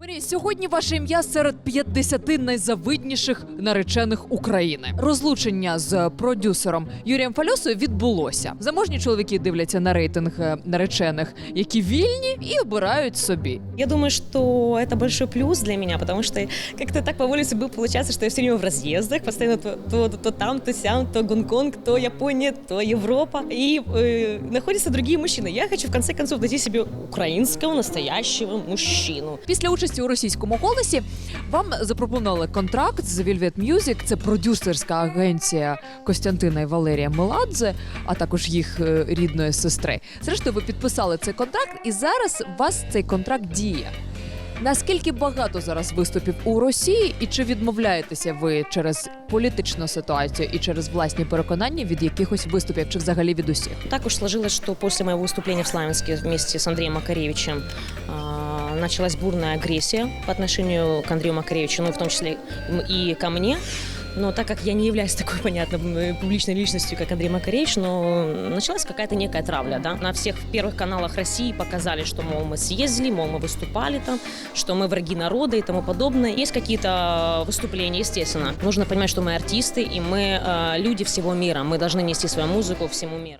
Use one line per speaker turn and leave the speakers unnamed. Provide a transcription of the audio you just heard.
Марія, сьогодні ваше ім'я серед 50 найзавидніших наречених України. Розлучення з продюсером Юрієм Фальосою відбулося. Заможні чоловіки дивляться на рейтинг е, наречених, які вільні, і обирають собі.
Я думаю, что это большой плюс для меня, потому что как-то так по воле судьбы получается, что я все время в разъездах, постоянно то, то, то там, то сям, то Гонконг, то Япония, то Европа. И э, находятся другие мужчины. Я хочу в конце концов найти себе украинского настоящего мужчину.
Після участі у російському голосі вам запропонували контракт з Velvet Music. Це продюсерська агенція Костянтина і Валерія Меладзе, а також їх е, рідної сестри. Зрештою, ви підписали цей контракт, і зараз у вас цей контракт діє. Наскільки багато зараз виступів у Росії, і чи відмовляєтеся ви через політичну ситуацію і через власні переконання від якихось виступів, чи взагалі від усіх?
Так уж сложилось, что после моего выступления в Славянске вместе с Андреем Макаревичем а, началась бурная агрессия по отношению к Андрею Макаревичу, ну, в том числе и ко мне. Но так как я не являюсь такой, понятно, публичной личностью, как Андрей Макаревич, но началась какая-то некая травля, да. На всех первых каналах России показали, что, мол, мы съездили, мол, мы выступали там, что мы враги народа и тому подобное. Есть какие-то выступления, естественно. Нужно понимать, что мы артисты, и мы э, люди всего мира. Мы должны нести свою музыку всему миру.